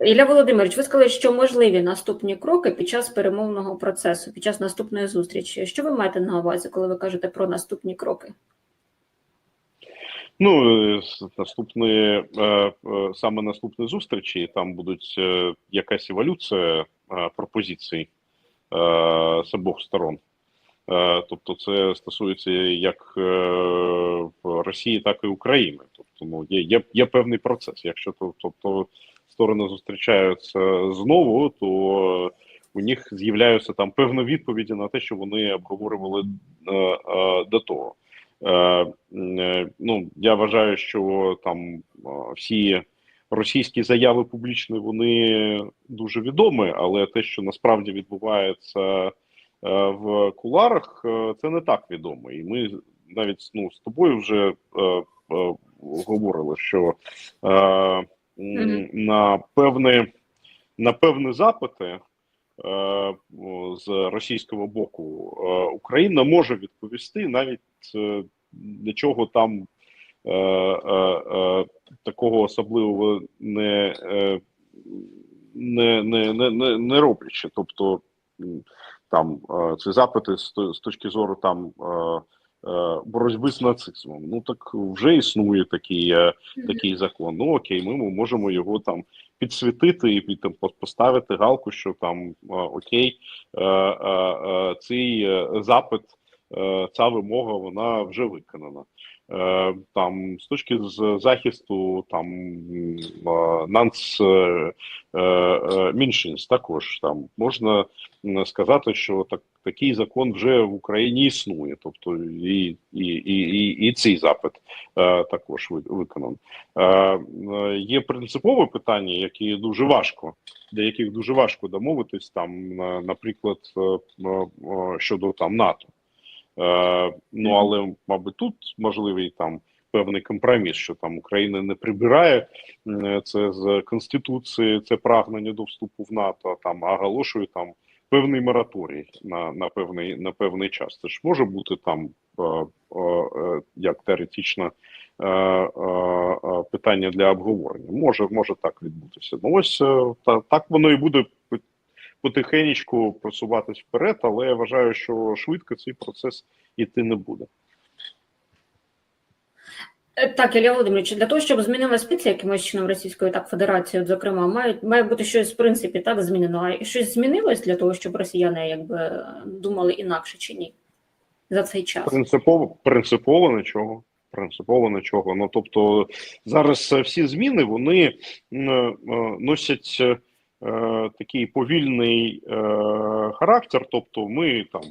Ілля Володимирович, ви сказали, що можливі наступні кроки під час перемовного процесу, під час наступної зустрічі. Що ви маєте на увазі, коли ви кажете про наступні кроки? Ну, наступні, е, е, саме наступні зустрічі, там будуть е, якась еволюція пропозицій з обох сторон. Тобто, це стосується як Росії, так і України. Тобто, ну є, є, є певний процес. Якщо то, тобто сторони зустрічаються знову, то у них з'являються там певні відповіді на те, що вони обговорювали е, е, до того. Е, е, ну, я вважаю, що там е, всі російські заяви публічні вони дуже відомі, але те, що насправді відбувається е, в куларах, е, це не так відомо. І ми навіть ну, з тобою вже е, е, говорили, що е. На певні на певні запити е, з російського боку е, Україна може відповісти навіть нічого там е, е, такого особливого не, не, не, не, не, роблячи. Тобто там ці запити з, точки зору там боротьби з нацизмом. Ну так вже існує такий, е, такий закон. Ну окей, ми можемо його там підсвітити і там поставити галку, що там е, окей, е, е, е, цей е, запит, е, ця вимога вона вже виконана. Е, Там з точки з захисту там е, нанц е, меншинств також там можна сказати, що так такий закон вже в Україні існує, тобто і, і, і, і, цей запит також ви- виконан. Є принципове питання, які дуже важко, для яких дуже важко домовитись, там, на- наприклад, щодо там НАТО. Е, Ну але, мабуть, тут можливий там певний компроміс, що там Україна не прибирає це з конституції, це прагнення до вступу в НАТО, там оголошує там певний мораторій на, на певний на певний час. Це ж може бути там е, е, як теоретично питання для обговорення. Може, може так відбутися. Ну ось та, так воно і буде пот- потихенечку просуватись вперед, але я вважаю, що швидко цей процес іти не буде. Е, Так, Ілля Володимирович, для того, щоб змінилась позиція якимось чином Російської так Федерації, от, зокрема, має, має бути щось в принципі так змінено. А щось змінилось для того, щоб росіяни якби думали інакше чи ні за цей час? Принципово, принципово нічого. Принципово нічого. Ну тобто зараз всі зміни вони е, носять е, такий повільний е, характер. Тобто, ми там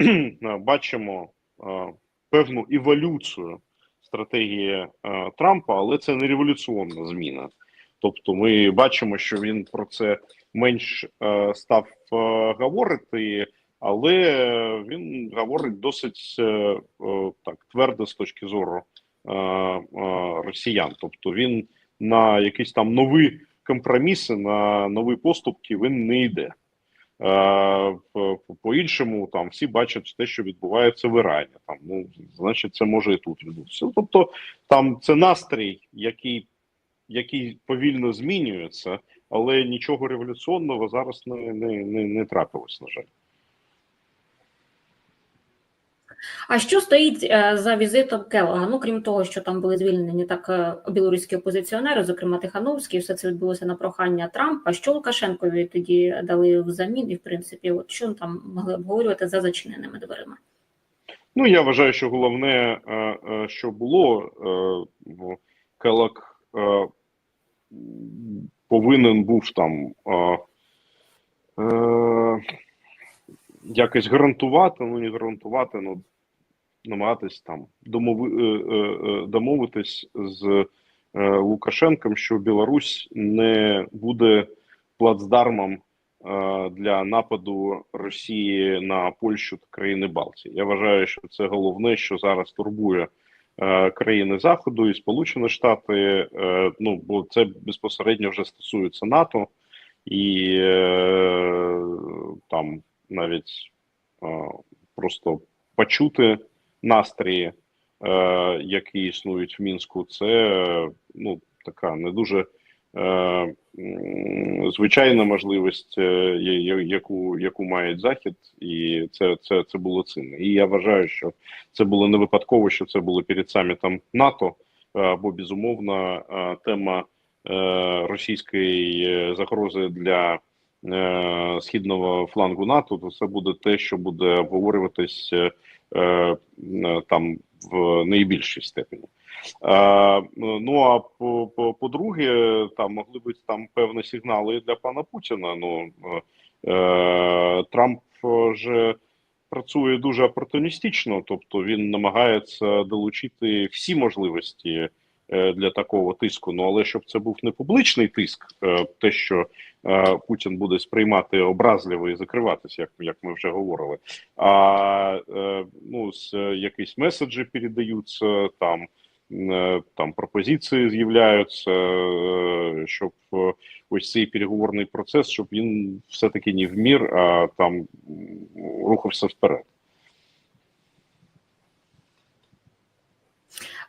е, бачимо е, певну еволюцію стратегії е, Трампа, але це не революційна зміна. Тобто, ми бачимо, що він про це менш е, став е, говорити. Але він говорить досить е, е, так твердо з точки зору е, е, росіян. Тобто він на якісь там нові компроміси, на нові поступки він не йде. Е, по- По-іншому там всі бачать те, що відбувається в Ірані. Там ну значить, це може і тут відбутися. Тобто там це настрій, який, який повільно змінюється, але нічого революційного зараз не, не, не, не трапилось, на жаль. А що стоїть е, за візитом Келога? Ну крім того, що там були звільнені так е, білоруські опозиціонери, зокрема Тихановський, все це відбулося на прохання Трампа. Що Лукашенкові тоді дали взамін, і в принципі, от що там могли обговорювати за зачиненими дверима? Ну, я вважаю, що головне, е, що було, Келак повинен був там якось гарантувати, ну не гарантувати, ну намагатись там домови, е, е, е, домовитись з Лукашенком, що Білорусь не буде плацдармом для нападу Росії на Польщу та країни Балтії. Я вважаю, що це головне, що зараз турбує країни Заходу і Сполучені Штати. Ну бо це безпосередньо вже стосується НАТО і там навіть просто почути настрії, е, які існують в мінську, це ну така не дуже е, звичайна можливість, е, яку, яку має захід, і це, це, це було цінно. І я вважаю, що це було не випадково, що це було перед самітом НАТО, е, бо безумовно е, тема російської загрози для східного флангу НАТО, то це буде те, що буде обговорюватись там в найбільшій степені. Е, ну а по, по, по-друге, там могли бути там певні сигнали для пана Путіна. Ну е, е, Трамп вже працює дуже опортуністично, тобто він намагається долучити всі можливості е, для такого тиску. Ну але щоб це був не публічний тиск, е, те, що е, Путін буде сприймати образливо і закриватися, як, як ми вже говорили. А е, ну, з е, якісь меседжі передаються там. е, Там пропозиції з'являються, е, щоб е, ось цей переговорний процес, щоб він все-таки не в мір, а там рухався вперед.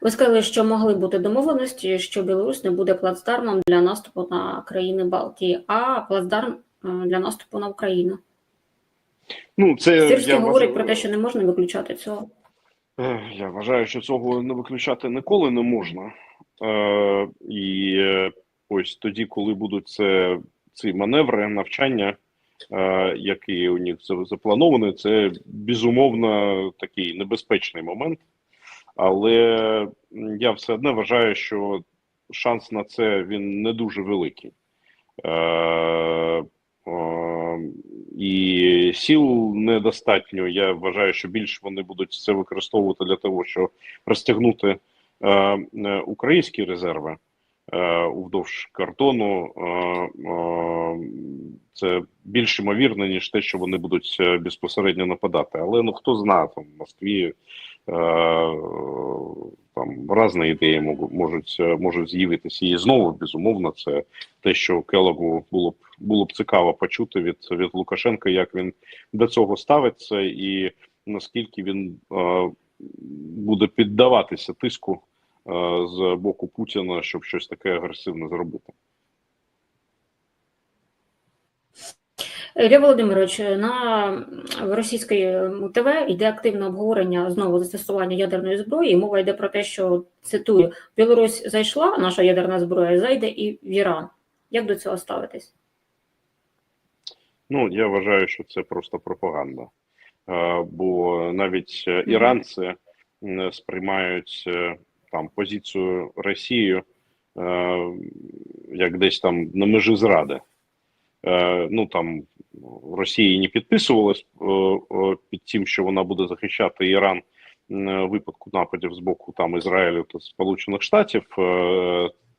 Ви сказали, що могли бути домовленості, що Білорусь не буде плацдармом для наступу на країни Балтії, а плацдарм е, для наступу на Україну. Ну, це Сирський я говорить вважаю- про те, що не можна виключати цього. Е, Я вважаю, що цього не виключати ніколи не можна. Е, і е, ось тоді, коли будуть це, ці маневри, навчання, е, які у них заплановані, це безумовно такий небезпечний момент. Але я все одно вважаю, що шанс на це він не дуже великий. Е, е, і сіл недостатньо. Я вважаю, що більше вони будуть це використовувати для того, щоб розтягнути е, е, українські резерви е, уздовж кордону. Е, е, це більш ймовірно, ніж те, що вони будуть е, безпосередньо нападати. Але ну хто знає, там в Москві там різні ідеї можуть, можуть, е, можуть з'явитися. І знову, безумовно, це те, що Келогу було б було б цікаво почути від, від Лукашенка, як він до цього ставиться, і наскільки він е, буде піддаватися тиску е, з боку Путіна, щоб щось таке агресивне зробити. Ілля Володимирович, на в російської ТВ йде активне обговорення знову застосування ядерної зброї. Мова йде про те, що цитую: Білорусь зайшла, наша ядерна зброя зайде і в Іран. Як до цього ставитись? Ну, я вважаю, що це просто пропаганда. Е, Бо навіть іранці сприймають е, там позицію Росії е, як десь там на межі зради. Е, Ну там Росії не підписувалось е, е, під тим, що вона буде захищати Іран в випадку нападів з боку там Ізраїлю та Сполучених Штатів.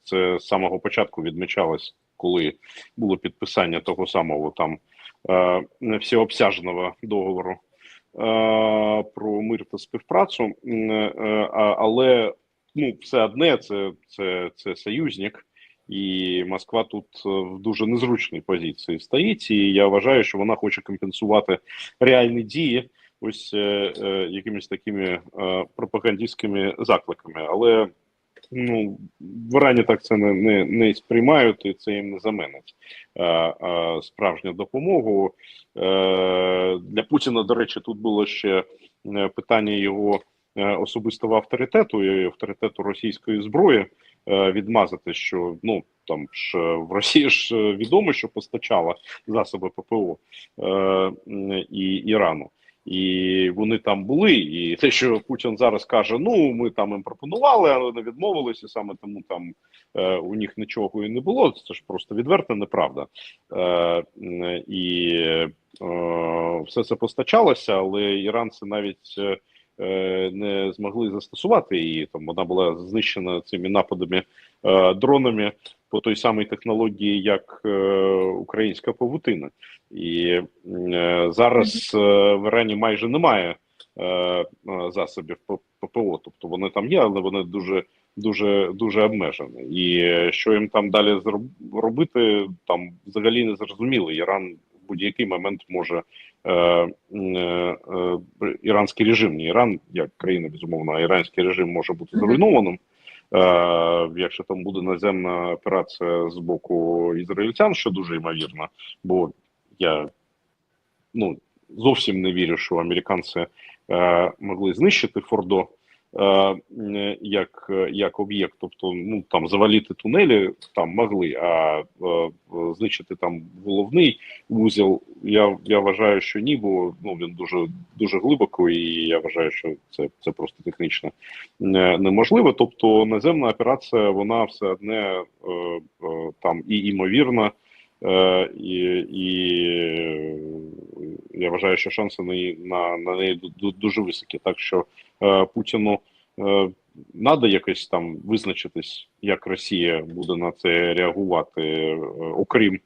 Це з самого початку відмічалось, коли було підписання того самого там всеобсяжного договору про мир та співпрацю. Але ну, все одне це, це, це союзник, і Москва тут е, в дуже незручній позиції стоїть. І я вважаю, що вона хоче компенсувати реальні дії ось е, е, якимись такими е, пропагандистськими закликами. Але ну, в Ірані так це не, не, не сприймають, і це їм не заменить е, е, справжню допомогу. Е, для Путіна, до речі, тут було ще е, питання його особистого авторитету і авторитету російської зброї. е, Відмазати, що ну там ж е, в Росії ж е, відомо, що постачала засоби ППО е, і Ірану, і вони там були. І те, що Путін зараз каже: ну ми там їм пропонували, але не відмовилися. Саме тому там е, у них нічого і не було. Це ж просто відверта неправда. Е, і е, все це постачалося, але іранці навіть е, е, не змогли застосувати її. Там вона була знищена цими нападами е, дронами по той самій технології, як е, українська павутина. І е, зараз е, в Ірані майже немає е, е, засобів ППО, тобто вони там є, але вони дуже дуже дуже обмежені. І е, що їм там далі робити, там взагалі не зрозуміло. Іран в будь-який момент може е, е, е, іранський режим, не Іран як країна, безумовно, а іранський режим може бути зруйнованим. якщо там буде наземна операція з боку ізраїльтян, що дуже ймовірно, бо я ну, зовсім не вірю, що американці е, могли знищити Фордо е, як, як об'єкт, тобто ну там завалити тунелі там могли, а е, знищити там головний вузол. Я я вважаю, що ні, бо ну він дуже дуже глибоко, і я вважаю, що це це просто технічно не, неможливо. Тобто наземна операція, вона все одне е, е, там і імовірна. Е, і, і я вважаю, що шанси на на, неї дуже високі. Так що е, Путіну е, треба якось там визначитись, як Росія буде на це реагувати, е, окрім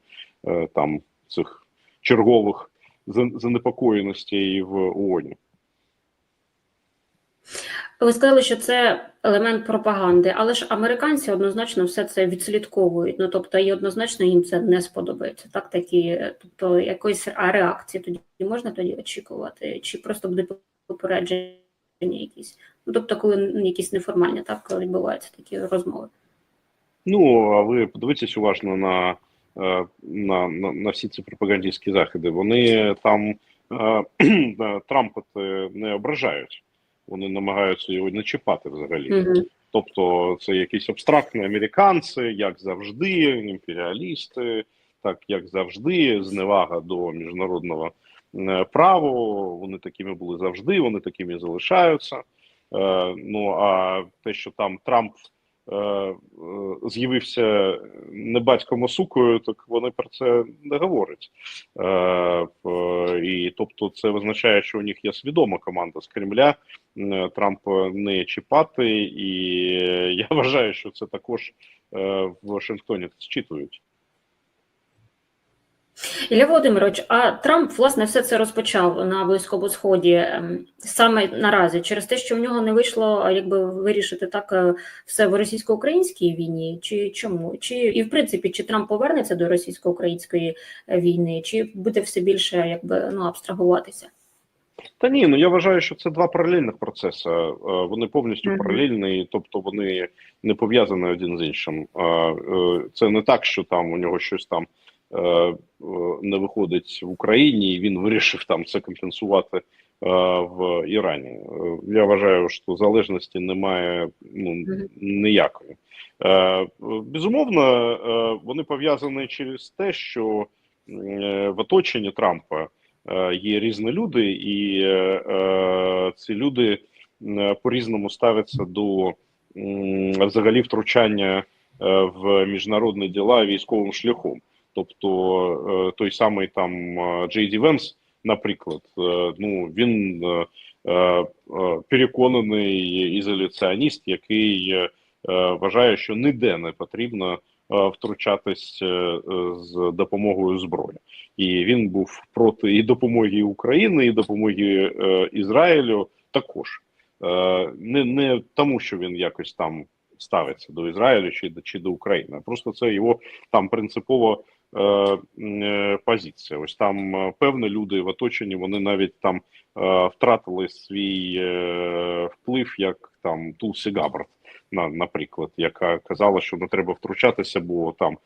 е, там цих чергових занепокоєностей в ООН. Ви сказали, що це елемент пропаганди, але ж американці однозначно все це відслідковують. Ну тобто, і однозначно їм це не сподобається. Так, такі, тобто якоїсь реакції тоді можна тоді очікувати, чи просто буде попередження якісь? Ну тобто, коли якісь неформальні так відбуваються такі розмови. Ну а ви подивіться уважно на, на, на, на всі ці пропагандистські заходи. Вони там Трампа не ображають вони намагаються його не чіпати взагалі. Mm -hmm. Тобто, це якісь абстрактні американці, як завжди, імперіалісти, так як завжди, зневага до міжнародного е, права. Вони такими були завжди, вони такими залишаються. Е, ну а те, що там Трамп з'явився не батьком а сукою, так вони про це не говорять. Е, і тобто, це означає, що у них є свідома команда з Кремля Трамп не чіпати, і я вважаю, що це також в Вашингтоні зчитують. Ілля Володимирович, а Трамп власне все це розпочав на близькому сході ем, саме наразі, через те, що в нього не вийшло якби вирішити так е, все в російсько-українській війні, чи чому? Чи і в принципі чи Трамп повернеться до російсько-української е, війни, чи буде все більше якби ну абстрагуватися? Та ні, ну я вважаю, що це два паралельних процеси. Е, вони повністю mm -hmm. паралельні, тобто вони не пов'язані один з іншим. Це не так, що там у нього щось там. Е, е, не виходить в Україні, і він вирішив там це компенсувати е, в Ірані. Я вважаю, що залежності немає ну ніякої. Безумовно, вони пов'язані через те, що в оточенні Трампа є різні люди, і ці люди по різному ставляться до взагалі втручання в міжнародні діла військовим шляхом. Тобто е, той самий там е, Джей Ді наприклад, е, ну він переконаний ізоляціоніст, який вважає, що ніде не потрібно втручатись з допомогою зброї, і він був проти і допомоги України, і допомоги Ізраїлю також не не тому, що він якось там ставиться до Ізраїлю чи чи до України. Просто це його там принципово позиція. Ось там е, певні люди в оточенні вони навіть там втратили свій вплив, як там Тулсі Габард, на, наприклад, яка казала, що не треба втручатися, бо там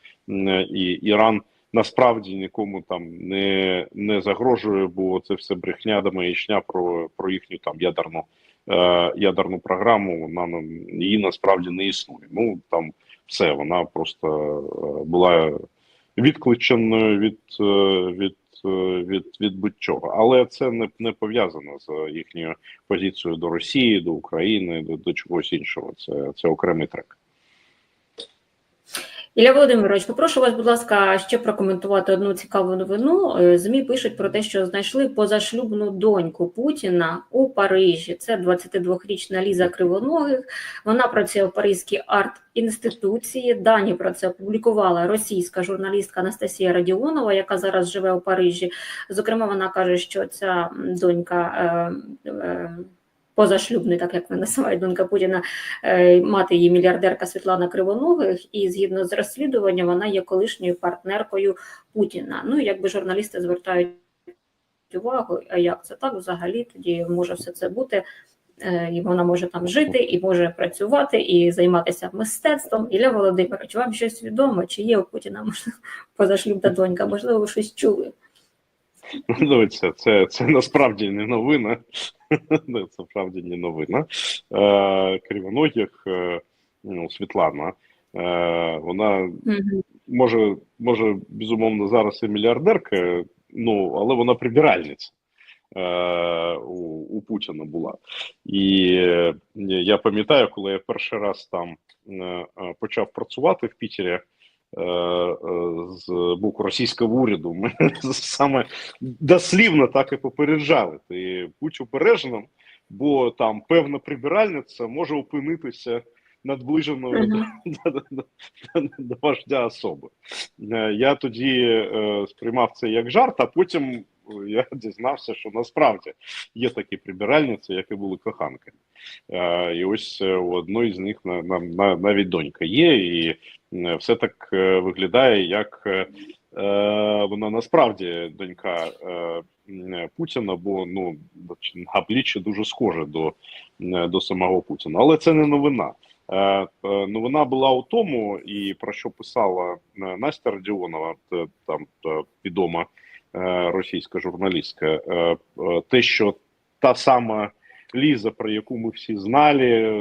і Іран. Насправді нікому там не не загрожує, бо це все брехня до маячня про про їхню там ядерну е, ядерну програму. Вона її насправді не існує. Ну там все вона просто була відключеною від е, від е, від від будь-чого, але це не не пов'язано з їхньою позицією до Росії, до України, до, до чогось іншого. Це, Це окремий трек. Ілля Володимирович, попрошу вас, будь ласка, ще прокоментувати одну цікаву новину. Е, Змі пишуть про те, що знайшли позашлюбну доньку Путіна у Парижі. Це 22-річна Ліза Кривоногих. Вона працює в Паризькій арт-інституції. Дані про це опублікувала російська журналістка Анастасія Радіонова, яка зараз живе у Парижі. Зокрема, вона каже, що ця донька. Е, е, позашлюбний, так як вона називають донька Путіна, е, мати її мільярдерка Світлана Кривоногих, і згідно з розслідуванням, вона є колишньою партнеркою Путіна. Ну якби журналісти звертають увагу, а як це так взагалі тоді може все це бути. е, і вона може там жити, і може працювати, і займатися мистецтвом. Ілля Володимирович, вам щось відомо? Чи є у Путіна можливо, позашлюбна донька? Можливо, ви щось чули? Ну, Дивіться, це, це насправді не новина. Це справді не новина. Е, Кривоногих, е, ну, Світлана, е, вона може, може, безумовно, зараз і мільярдерка, ну, але вона прибиральниця. У, у Путіна була. І я пам'ятаю, коли я перший раз там почав працювати в Пітері з боку російського уряду, ми саме дослівно так і попереджали. Ти будь упередженим, бо там певна прибиральниця може опинитися наближеною Мгм. до, до, до, до вождя особи. Е, Я тоді е, сприймав це як жарт, а потім я дізнався, що насправді є такі прибиральниці, які були коханками. Е, І ось е, у одної з них на, на, на, навіть донька є, і все так е, виглядає, як вона насправді донька Путіна, бо ну обличчя дуже схоже до, до самого Путіна. Але це не новина. Новина була у тому, і про що писала Настя Радіонова, там відома російська журналістка, е, е, те, що та сама Ліза, про яку ми всі знали, е,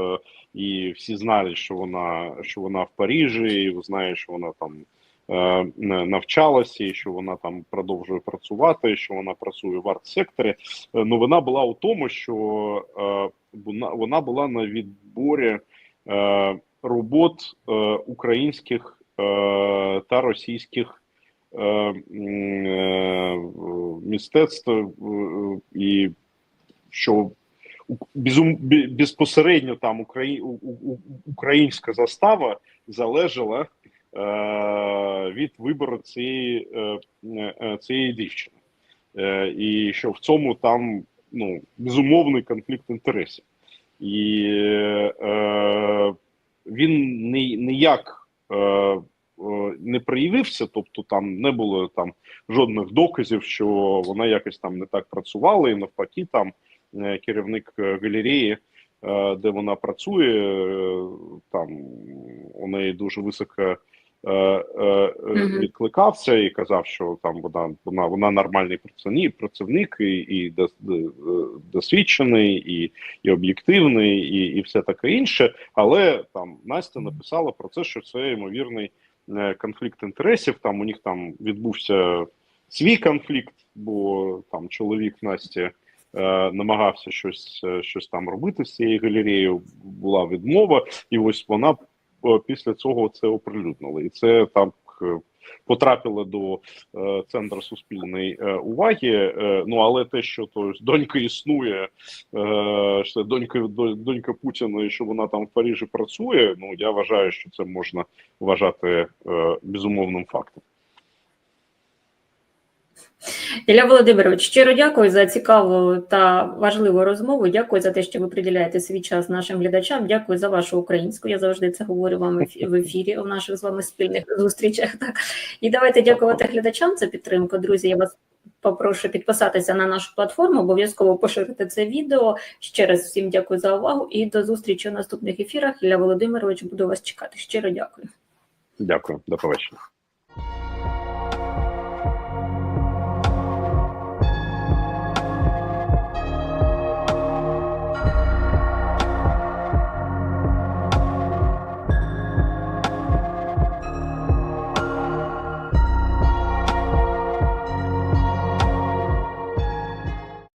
е, і всі знали, що вона що вона в Парижі, і знає, що вона там е, навчалася, і що вона там продовжує працювати, що вона працює в арт-секторі. Е, Новина була у тому, що е, вона, була на відборі е, робот е, українських е, та російських е, е, мистецтв, е, і що безпосередньо там українська застава залежала від вибору цієї, цієї дівчини. І що в цьому там ну, безумовний конфлікт інтересів. І е, він ні, ніяк е, е, не проявився, тобто там не було там жодних доказів, що вона якось там не так працювала, і навпаки, там е, керівник е, галереї, е, де вона працює, е, там у неї дуже висока. е, е, е. Відкликався і казав, що там вона вона, вона нормальний працівник, працівник і, і е, досвідчений, і, і об'єктивний, і, і все таке інше. Але там Настя написала про це, що це ймовірний е, конфлікт інтересів. Там у них там відбувся свій конфлікт, бо там чоловік Насті е, намагався щось, е, щось там робити з цією галереєю. Була відмова, і ось вона е, після цього це оприлюднила. І це так потрапило до е, центру суспільної е, уваги. Е, ну але те, що то донька існує, е, що донька до- донька Путіна, і що вона там в Парижі працює. Ну я вважаю, що це можна вважати е, безумовним фактом. Ілля Володимирович, щиро дякую за цікаву та важливу розмову. Дякую за те, що ви приділяєте свій час нашим глядачам. Дякую за вашу українську. Я завжди це говорю вам в ефірі у наших з вами спільних зустрічах. Так і давайте дякувати глядачам за підтримку. Друзі, я вас попрошу підписатися на нашу платформу, обов'язково поширити це відео. Ще раз всім дякую за увагу і до зустрічі у наступних ефірах. Ілля Володимирович, буду вас чекати. Щиро дякую. Дякую, до побачення.